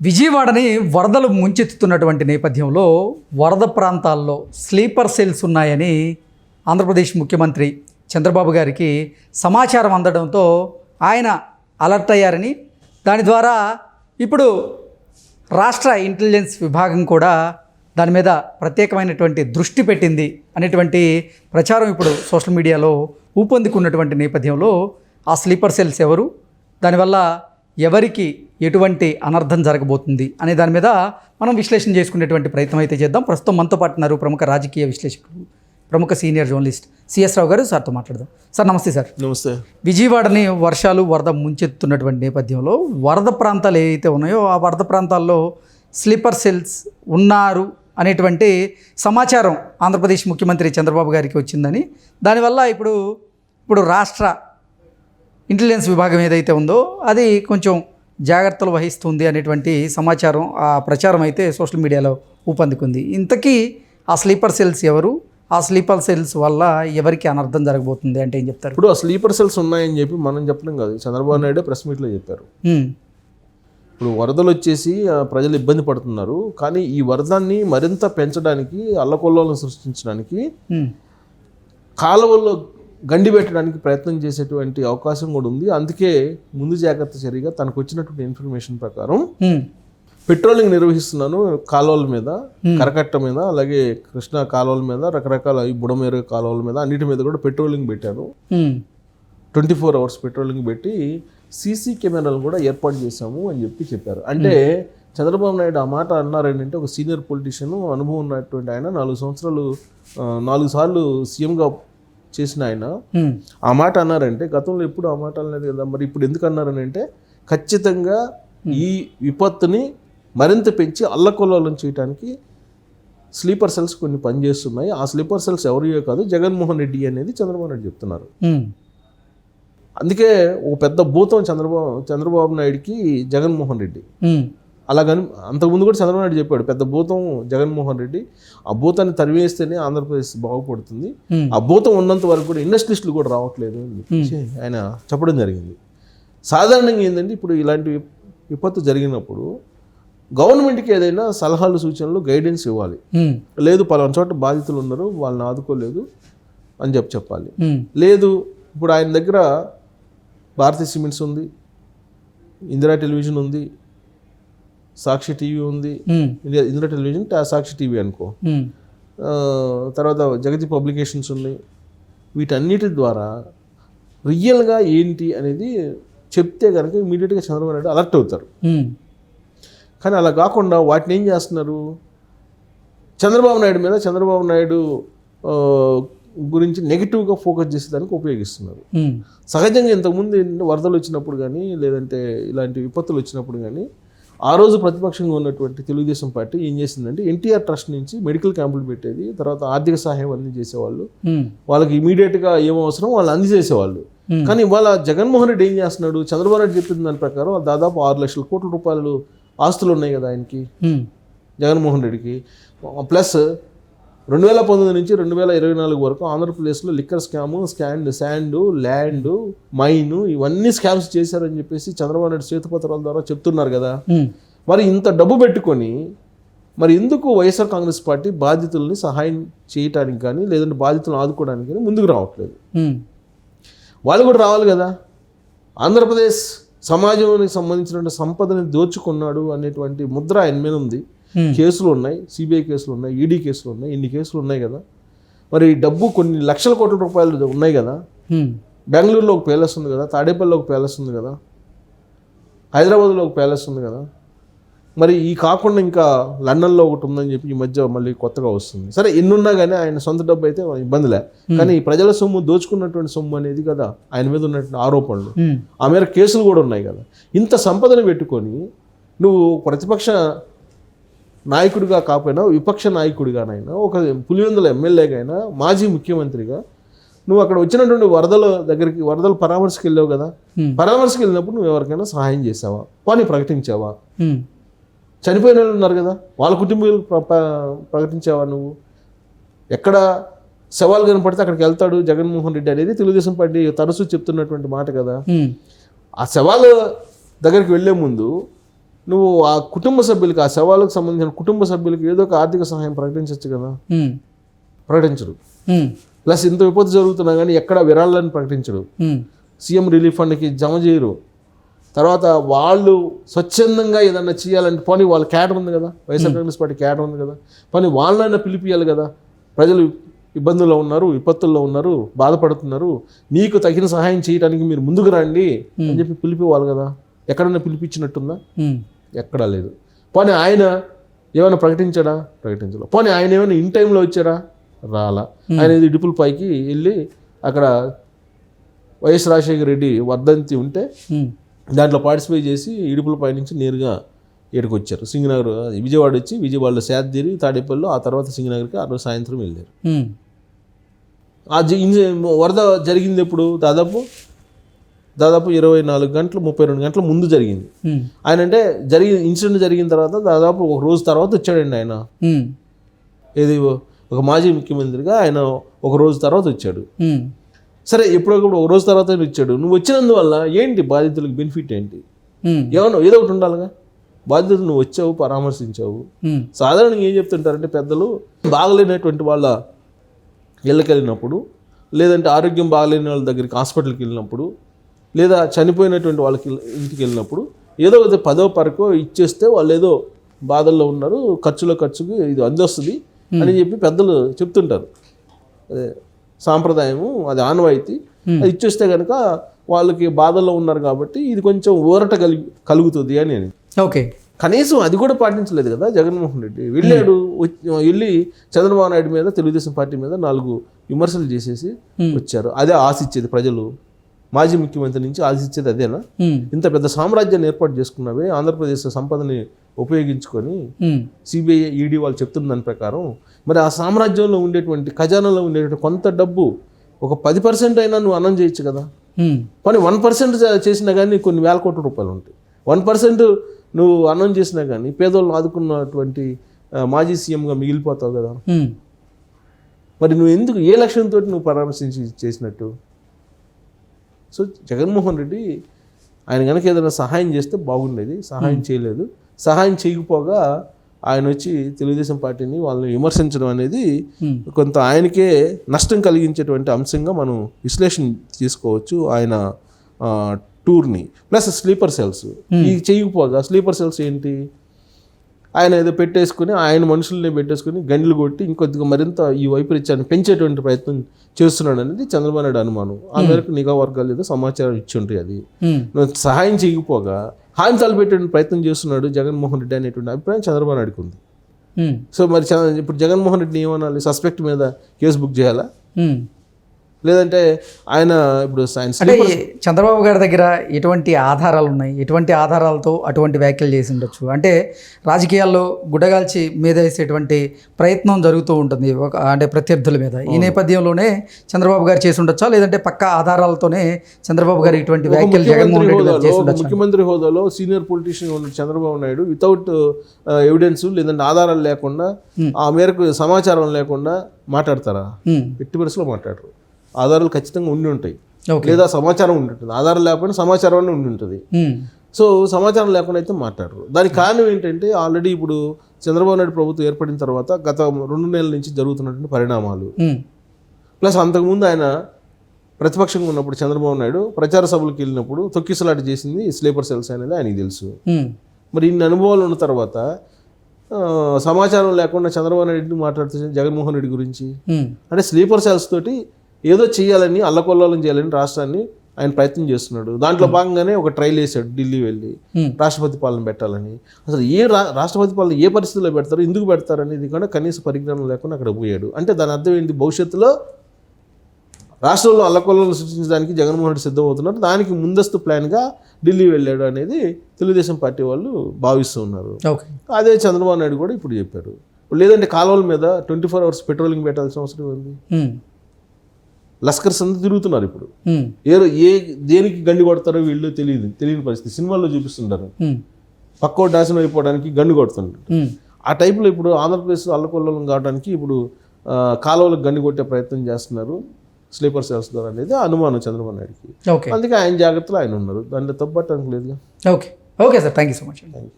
విజయవాడని వరదలు ముంచెత్తుతున్నటువంటి నేపథ్యంలో వరద ప్రాంతాల్లో స్లీపర్ సెల్స్ ఉన్నాయని ఆంధ్రప్రదేశ్ ముఖ్యమంత్రి చంద్రబాబు గారికి సమాచారం అందడంతో ఆయన అలర్ట్ అయ్యారని దాని ద్వారా ఇప్పుడు రాష్ట్ర ఇంటెలిజెన్స్ విభాగం కూడా దాని మీద ప్రత్యేకమైనటువంటి దృష్టి పెట్టింది అనేటువంటి ప్రచారం ఇప్పుడు సోషల్ మీడియాలో ఊపందుకున్నటువంటి నేపథ్యంలో ఆ స్లీపర్ సెల్స్ ఎవరు దానివల్ల ఎవరికి ఎటువంటి అనర్థం జరగబోతుంది అనే దాని మీద మనం విశ్లేషణ చేసుకునేటువంటి ప్రయత్నం అయితే చేద్దాం. ప్రస్తుతం మనతో పాటు ఉన్నారు ప్రముఖ రాజకీయ విశ్లేషకులు ప్రముఖ సీనియర్ జర్నలిస్ట్ సిఎస్ రావు గారు. సార్తో మాట్లాడదాం. సార్ నమస్తే సార్. నమస్తే. విజయవాడని వర్షాలు వరద ముంచెత్తున్నటువంటి నేపథ్యంలో వరద ప్రాంతాలు ఏవైతే ఉన్నాయో ఆ వరద ప్రాంతాల్లో స్లీపర్ సెల్స్ ఉన్నారు అనేటువంటి సమాచారం ఆంధ్రప్రదేశ్ ముఖ్యమంత్రి చంద్రబాబు గారికి వచ్చిందని. దానివల్ల ఇప్పుడు ఇప్పుడు రాష్ట్ర ఇంటెలిజెన్స్ విభాగం ఏదైతే ఉందో అది కొంచెం జాగ్రత్తలు వహిస్తుంది అనేటువంటి సమాచారం ఆ ప్రచారం అయితే సోషల్ మీడియాలో ఊపందుకుంది. ఇంతకీ ఆ స్లీపర్ సెల్స్ ఎవరు? ఆ స్లీపర్ సెల్స్ వల్ల ఎవరికి అనర్థం జరగబోతుంది అంటే ఏం చెప్తారు? ఇప్పుడు ఆ స్లీపర్ సెల్స్ ఉన్నాయని చెప్పి మనం చెప్పడం కాదు. చంద్రబాబు నాయుడు ప్రెస్ మీట్లో చెప్పారు. ఇప్పుడు వరదలు వచ్చేసి ప్రజలు ఇబ్బంది పడుతున్నారు. కానీ ఈ వరదాన్ని మరింత పెంచడానికి అల్లకొల్లోలను సృష్టించడానికి కాలువల్లో గండి పెట్టడానికి ప్రయత్నం చేసేటువంటి అవకాశం కూడా ఉంది. అందుకే ముందు జాగ్రత్త చర్యగా తనకు వచ్చినటువంటి ఇన్ఫర్మేషన్ ప్రకారం పెట్రోలింగ్ నిర్వహిస్తున్నాను కాలువల మీద కరకట్ట మీద అలాగే కృష్ణా కాలువల మీద రకరకాల ఈ బుడమేరు కాలువల మీద అన్నిటి మీద కూడా పెట్రోలింగ్ పెట్టాను. ట్వంటీ ఫోర్ అవర్స్ పెట్రోలింగ్ పెట్టి సీసీ కెమెరాలు కూడా ఏర్పాటు చేశాము అని చెప్పి చెప్పారు. అంటే చంద్రబాబు నాయుడు ఆ మాట అన్నారంటే ఒక సీనియర్ పొలిటీషియన్ అనుభవం ఉన్నటువంటి ఆయన నాలుగు సంవత్సరాలు నాలుగు సార్లు సీఎంగా చేసిన ఆయన ఆ మాట అన్నారంటే గతంలో ఎప్పుడు ఆ మాట అనలేదు కదా మరి ఇప్పుడు ఎందుకు అన్నారని అంటే ఖచ్చితంగా ఈ విపత్తుని మరింత పెంచి అల్లకొల్లోలం చేయడానికి స్లీపర్ సెల్స్ కొన్ని పనిచేస్తున్నాయి. ఆ స్లీపర్ సెల్స్ ఎవరియో కాదు జగన్మోహన్ రెడ్డి అనేది చంద్రబాబు నాయుడు చెప్తున్నారు. అందుకే ఒక పెద్ద భూతం చంద్రబాబు చంద్రబాబు నాయుడికి జగన్మోహన్ రెడ్డి. అలాగని అంతకుముందు కూడా చంద్రబాబు నాయుడు చెప్పాడు పెద్ద భూతం జగన్మోహన్ రెడ్డి ఆ భూతాన్ని తరివేస్తేనే ఆంధ్రప్రదేశ్ బాగుపడుతుంది. ఆ భూతం ఉన్నంత వరకు కూడా ఇండస్ట్రీస్లు కూడా రావట్లేదు అని ఆయన చెప్పడం జరిగింది. సాధారణంగా ఏంటంటే ఇప్పుడు ఇలాంటి విప్- విపత్తు జరిగినప్పుడు గవర్నమెంట్కి ఏదైనా సలహాలు సూచనలు గైడెన్స్ ఇవ్వాలి. లేదు పలానా చోట బాధితులు ఉన్నారు వాళ్ళని ఆదుకోలేదు అని చెప్పి చెప్పాలి. లేదు ఇప్పుడు ఆయన దగ్గర భారతీయ సిమెంట్స్ ఉంది ఇందిరా టెలివిజన్ ఉంది సాక్షి టీవీ ఉంది. India Indira television Sakshi TV అనుకో. తర్వాత జగతి పబ్లికేషన్స్ ఉన్నాయి. వీటన్నిటి ద్వారా రియల్గా ఏంటి అనేది చెప్తే కనుక ఇమీడియట్గా చంద్రబాబు నాయుడు అలర్ట్ అవుతారు. కానీ అలా కాకుండా వాటిని ఏం చేస్తున్నారు? చంద్రబాబు నాయుడు మీద చంద్రబాబు నాయుడు గురించి నెగిటివ్గా ఫోకస్ చేసేదానికి ఉపయోగిస్తున్నారు. సహజంగా ఇంతకుముందు వరదలు వచ్చినప్పుడు కానీ లేదంటే ఇలాంటి విపత్తులు వచ్చినప్పుడు కానీ ఆ రోజు ప్రతిపక్షంగా ఉన్నటువంటి తెలుగుదేశం పార్టీ ఏం చేసిందంటే ఎన్టీఆర్ ట్రస్ట్ నుంచి మెడికల్ క్యాంపులు పెట్టేది తర్వాత ఆర్థిక సహాయం అన్ని చేసేవాళ్ళు వాళ్ళకి ఇమీడియట్గా ఏం అవసరం వాళ్ళు అందజేసేవాళ్ళు. కానీ ఇవాళ జగన్మోహన్ రెడ్డి ఏం చేస్తున్నాడు? చంద్రబాబు నాయుడు చెప్పిన దాని ప్రకారం దాదాపు ఆరు లక్షల కోట్ల రూపాయలు ఆస్తులు ఉన్నాయి కదా ఆయనకి. జగన్మోహన్ రెడ్డికి. ప్లస్ రెండు వేల పంతొమ్మిది నుంచి రెండు వేల ఇరవై నాలుగు వరకు ఆంధ్రప్రదేశ్లో లిక్కర్ స్కాము స్కాండ్ శాండ్ ల్యాండ్ మైన్ ఇవన్నీ స్కామ్స్ చేశారని చెప్పేసి చంద్రబాబు నాయుడు శ్వేతపత్రాల ద్వారా చెప్తున్నారు కదా. మరి ఇంత డబ్బు పెట్టుకొని మరి ఎందుకు వైఎస్ఆర్ కాంగ్రెస్ పార్టీ బాధితుల్ని సహాయం చేయటానికి కానీ లేదంటే బాధితులను ఆదుకోవడానికి కానీ ముందుకు రావట్లేదు? వాళ్ళు కూడా రావాలి కదా. ఆంధ్రప్రదేశ్ సమాజానికి సంబంధించిన సంపదని దోచుకున్నాడు అనేటువంటి ముద్ర ఆయన మీద ఉంది. కేసులు ఉన్నాయి సిబిఐ కేసులు ఉన్నాయి ఈడీ కేసులు ఉన్నాయి ఇన్ని కేసులు ఉన్నాయి కదా. మరి ఈ డబ్బు కొన్ని లక్షల కోట్ల రూపాయలు ఉన్నాయి కదా. ఉమ్, బెంగళూరులో ఒక ప్యాలెస్ ఉంది కదా తాడేపల్లిలో ఒక ప్యాలెస్ ఉంది కదా. హైదరాబాద్లో ఒక ప్యాలెస్ ఉంది కదా. మరి ఈ కాకుండా ఇంకా లండన్లో ఒకటి ఉందని చెప్పి ఈ మధ్య మళ్ళీ కొత్తగా వస్తుంది. సరే ఎన్నున్నా కానీ ఆయన సొంత డబ్బు అయితే ఇబ్బందిలే కానీ ఈ ప్రజల సొమ్ము దోచుకున్నటువంటి సొమ్ము అనేది కదా ఆయన మీద ఉన్నటువంటి ఆరోపణలు. ఆ మేర కేసులు కూడా ఉన్నాయి కదా. ఇంత సంపదను పెట్టుకొని నువ్వు ప్రతిపక్ష నాయకుడిగా కాకపోయినా విపక్ష నాయకుడిగానైనా ఒక పులివెందుల ఎమ్మెల్యేగైనా మాజీ ముఖ్యమంత్రిగా నువ్వు అక్కడ వచ్చినటువంటి వరదల దగ్గరికి వరదల పరామర్శకు వెళ్ళావు కదా. పరామర్శకు వెళ్ళినప్పుడు నువ్వు ఎవరికైనా సహాయం చేసావా పని ప్రకటించావా? చనిపోయిన వాళ్ళు ఉన్నారు కదా? వాళ్ళ కుటుంబీకులు ప్ర- ప్రకటించావా నువ్వు? ఎక్కడ సవాల్ కనపడితే అక్కడికి వెళ్తాడు జగన్మోహన్ రెడ్డి అనేది తెలుగుదేశం పార్టీ తరచూ చెప్తున్నటువంటి మాట కదా? ఆ సవాల్ దగ్గరికి వెళ్ళే ముందు నువ్వు ఆ కుటుంబ సభ్యులకి ఆ శవాలకు సంబంధించిన కుటుంబ సభ్యులకి ఏదో ఒక ఆర్థిక సహాయం ప్రకటించవచ్చు కదా? ప్రకటించడు. ప్లస్ ఇంత విపత్తు జరుగుతున్నా కానీ ఎక్కడ విరాళాలను ప్రకటించడు. సీఎం రిలీఫ్ ఫండ్కి జమ చేయరు. తర్వాత వాళ్ళు స్వచ్ఛందంగా ఏదన్నా చేయాలంటే పోనీ వాళ్ళ క్యాడర్ ఉంది కదా? వైఎస్ఆర్ కాంగ్రెస్ పార్టీ క్యాడర్ ఉంది కదా? పోనీ వాళ్ళైనా పిలిపియాలి కదా? ప్రజలు ఇబ్బందుల్లో ఉన్నారు విపత్తుల్లో ఉన్నారు బాధపడుతున్నారు. మీకు తగిన సహాయం చేయడానికి మీరు ముందుకు రండి అని చెప్పి పిలిపివ్వాలి కదా? ఎక్కడన్నా పిలిపించినట్టుందా? ఎక్కడా లేదు. పోనీ ఆయన ఏమైనా ప్రకటించాడా? ప్రకటించలేదు పోనీ ఆయన ఏమైనా ఇన్ టైంలో వచ్చారా? రాలా. ఆయన ఇడుపుల పైకి వెళ్ళి అక్కడ వైఎస్ రాజశేఖర రెడ్డి వర్ధంతి ఉంటే దాంట్లో పార్టిసిపేట్ చేసి ఇడుపుల పై నుంచి నేరుగా ఇక్కడికి వచ్చారు. సింగనగర్ విజయవాడ వచ్చి విజయవాడలో సేద్దిరి తాడేపల్లిలో ఆ తర్వాత సింగనగర్కి ఆ రోజు సాయంత్రం వెళ్ళారు. ఆ వరద జరిగింది ఎప్పుడు? దాదాపు దాదాపు ఇరవై నాలుగు గంటలు ముప్పై రెండు గంటల ముందు జరిగింది. ఆయన అంటే జరిగి ఇన్సిడెంట్ జరిగిన తర్వాత దాదాపు ఒక రోజు తర్వాత వచ్చాడండి ఆయన. ఏది ఒక మాజీ ముఖ్యమంత్రిగా ఆయన ఒక రోజు తర్వాత వచ్చాడు. సరే ఎప్పుడొకప్పుడు ఒక రోజు తర్వాత వచ్చాడు. నువ్వు వచ్చినందువల్ల ఏంటి బాధితులకు బెనిఫిట్ ఏంటి? ఏమన్నా ఏదో ఒకటి ఉండాలిగా? బాధితులు నువ్వు వచ్చావు పరామర్శించావు. సాధారణంగా ఏం చెప్తుంటారంటే పెద్దలు బాగలేనటువంటి వాళ్ళ ఇళ్ళకి వెళ్ళినప్పుడు లేదంటే ఆరోగ్యం బాగలేని వాళ్ళ దగ్గరికి హాస్పిటల్కి వెళ్ళినప్పుడు లేదా చనిపోయినటువంటి వాళ్ళకి ఇంటికి వెళ్ళినప్పుడు ఏదో ఒక పదో పరకో ఇచ్చేస్తే వాళ్ళు ఏదో బాధల్లో ఉన్నారు ఖర్చులో ఖర్చుకి ఇది అందొస్తుంది అని చెప్పి పెద్దలు చెప్తుంటారు. అదే సాంప్రదాయము అది ఆనవాయితీ. అది ఇచ్చేస్తే కనుక వాళ్ళకి బాధల్లో ఉన్నారు కాబట్టి ఇది కొంచెం ఊరట కలిగి కలుగుతుంది అని నేను ఓకే. కనీసం అది కూడా పాటించలేదు కదా జగన్మోహన్ రెడ్డి. వెళ్ళాడు వెళ్ళి చంద్రబాబు నాయుడు మీద తెలుగుదేశం పార్టీ మీద నాలుగు విమర్శలు చేసేసి వచ్చారు. అదే ఆశిచ్చేది ప్రజలు. మాజీ ముఖ్యమంత్రి నుంచి ఆశిచ్చేది అదేనా? ఇంత పెద్ద సామ్రాజ్యాన్ని ఏర్పాటు చేసుకున్నావే ఆంధ్రప్రదేశ్ సంపదని ఉపయోగించుకొని సిబిఐ ఈడీ వాళ్ళు చెప్తున్న దాని ప్రకారం మరి ఆ సామ్రాజ్యంలో ఉండేటువంటి ఖజానాలో ఉండేటువంటి కొంత డబ్బు ఒక పది పర్సెంట్ అయినా నువ్వు అన్నం చేయొచ్చు కదా? కానీ వన్ పర్సెంట్ చేసినా కానీ కొన్ని వేల కోట్ల రూపాయలు ఉంటాయి. వన్ పర్సెంట్ నువ్వు అన్నం చేసినా కానీ పేదోళ్ళని ఆదుకున్నటువంటి మాజీ సీఎంగా మిగిలిపోతావు కదా? మరి నువ్వు ఎందుకు ఏ లక్ష్యంతో నువ్వు పరామర్శించి చేసినట్టు? సో జగన్మోహన్ రెడ్డి ఆయన కనుక ఏదైనా సహాయం చేస్తే బాగుండేది సహాయం చేయలేదు. సహాయం చేయకపోగా ఆయన వచ్చి తెలుగుదేశం పార్టీని వాళ్ళని విమర్శించడం అనేది కొంత ఆయనకే నష్టం కలిగించేటువంటి అంశంగా మనం విశ్లేషణ చేసుకోవచ్చు ఆయన టూర్ని. Plus sleeper cells. ఈ చేయకపోగా స్లీపర్ సెల్స్ ఏంటి? ఆయన ఏదో పెట్టేసుకుని ఆయన మనుషుల్ని పెట్టేసుకుని గండ్లు కొట్టి ఇంకొద్దిగా మరింత ఈ వైపరీత్యాన్ని పెంచేటువంటి ప్రయత్నం చేస్తున్నాడు అనేది చంద్రబాబు నాయుడు అనుమానం. ఆ మేరకు నిఘా వర్గాలు ఏదో సమాచారం ఇచ్చి ఉంటాయి అది నువ్వు సహాయం చేయకపోగా హాని తలపెట్టే ప్రయత్నం చేస్తున్నాడు జగన్మోహన్ రెడ్డి అనేటువంటి అభిప్రాయం చంద్రబాబు నాయుడుకి ఉంది. ఉమ్, సో మరి ఇప్పుడు జగన్మోహన్ రెడ్డిని ఏమనాలి? సస్పెక్ట్ మీద కేసు బుక్ చేయాలా. లేదంటే ఆయన ఇప్పుడు ఆయన అంటే చంద్రబాబు గారి దగ్గర ఎటువంటి ఆధారాలు ఉన్నాయి? ఎటువంటి ఆధారాలతో అటువంటి వ్యాఖ్యలు చేసి ఉండొచ్చు? అంటే రాజకీయాల్లో గుడ్డగాల్చి మీద వేసేటువంటి ప్రయత్నం జరుగుతూ ఉంటుంది ఒక అంటే ప్రత్యర్థుల మీద. ఈ నేపథ్యంలోనే చంద్రబాబు గారు చేసి ఉండొచ్చా? లేదంటే పక్కా ఆధారాలతోనే చంద్రబాబు గారు ఇటువంటి వ్యాఖ్యలు జగన్మోహన్ రెడ్డి గారు చేసి హోదాలో ఉండొచ్చు? ముఖ్యమంత్రి హోదాలో సీనియర్ పొలిటీషియన్ ఉన్న చంద్రబాబు నాయుడు వితౌట్ ఎవిడెన్స్ లేదంటే ఆధారాలు లేకుండా ఆ మేరకు సమాచారం లేకుండా మాట్లాడతారా? ఎట్టి పరిస్థితిలో మాట్లాడరు. ఆధారాలు ఖచ్చితంగా ఉండి ఉంటాయి. లేదా సమాచారం ఉండి ఉంటుంది. ఆధారం లేకపోయినా సమాచారం అనే ఉండి ఉంటుంది. సో సమాచారం లేకుండా అయితే మాట్లాడరు. దానికి కారణం ఏంటంటే ఆల్రెడీ ఇప్పుడు చంద్రబాబు నాయుడు ప్రభుత్వం ఏర్పడిన తర్వాత గత రెండు నెలల నుంచి జరుగుతున్నటువంటి పరిణామాలు. ప్లస్ అంతకుముందు ఆయన ప్రతిపక్షంగా ఉన్నప్పుడు చంద్రబాబు నాయుడు ప్రచార సభలకు వెళ్ళినప్పుడు తొక్కిసలాట చేసింది స్లీపర్ సెల్స్ అనేది ఆయనకి తెలుసు. మరి ఇన్ని అనుభవాలు ఉన్న తర్వాత సమాచారం లేకుండా చంద్రబాబు నాయుడు మాట్లాడుతూ జగన్మోహన్ రెడ్డి గురించి. అంటే స్లీపర్ సెల్స్ తోటి ఏదో చేయాలని అల్లకొల్లోలం చేయాలని రాష్ట్రాన్ని ఆయన ప్రయత్నం చేస్తున్నాడు. దాంట్లో భాగంగానే ఒక ట్రైల్ వేసాడు ఢిల్లీ వెళ్ళి. రాష్ట్రపతి పాలన పెట్టాలని. అసలు ఏ రాష్ట్రపతి పాలన ఏ పరిస్థితుల్లో పెడతారు ఎందుకు పెడతారు అనేది కూడా కనీస పరిజ్ఞానం లేకుండా అక్కడ పోయాడు. అంటే దాని అర్థం ఏంటి? భవిష్యత్తులో రాష్ట్రంలో అల్లకొల్లను సృష్టించడానికి జగన్మోహన్ రెడ్డి సిద్ధమవుతున్నారు. దానికి ముందస్తు ప్లాన్గా ఢిల్లీ వెళ్ళాడు అనేది తెలుగుదేశం పార్టీ వాళ్ళు భావిస్తూ ఉన్నారు. అదే చంద్రబాబు నాయుడు కూడా ఇప్పుడు చెప్పారు. లేదంటే కాలువల మీద ట్వంటీ ఫోర్ అవర్స్ పెట్రోలింగ్ పెట్టాల్సిన అవసరం ఉంది. లస్కర్స్ అంతా తిరుగుతున్నారు ఇప్పుడు. ఏ ఏ దేనికి గండి కొడతారో వీళ్ళు తెలియదు తెలియని పరిస్థితి. సినిమాల్లో చూపిస్తుంటారు. పక్కో నాశనం అయిపోవడానికి గండి కొడుతుంటారు. ఆ టైప్లో ఇప్పుడు ఆంధ్రప్రదేశ్ అల్లకొల్లం కావడానికి ఇప్పుడు కాలువలకు గండి కొట్టే ప్రయత్నం చేస్తున్నారు స్లీపర్ సెల్స్ ద్వారా అనేది అనుమానం చంద్రబాబు నాయుడుకి. ఓకే. అందుకే ఆయన జాగ్రత్తలో ఆయన ఉన్నారు. దాంట్లో తప్పట్టడానికి లేదు okay. Okay sir. Thank you so much thank you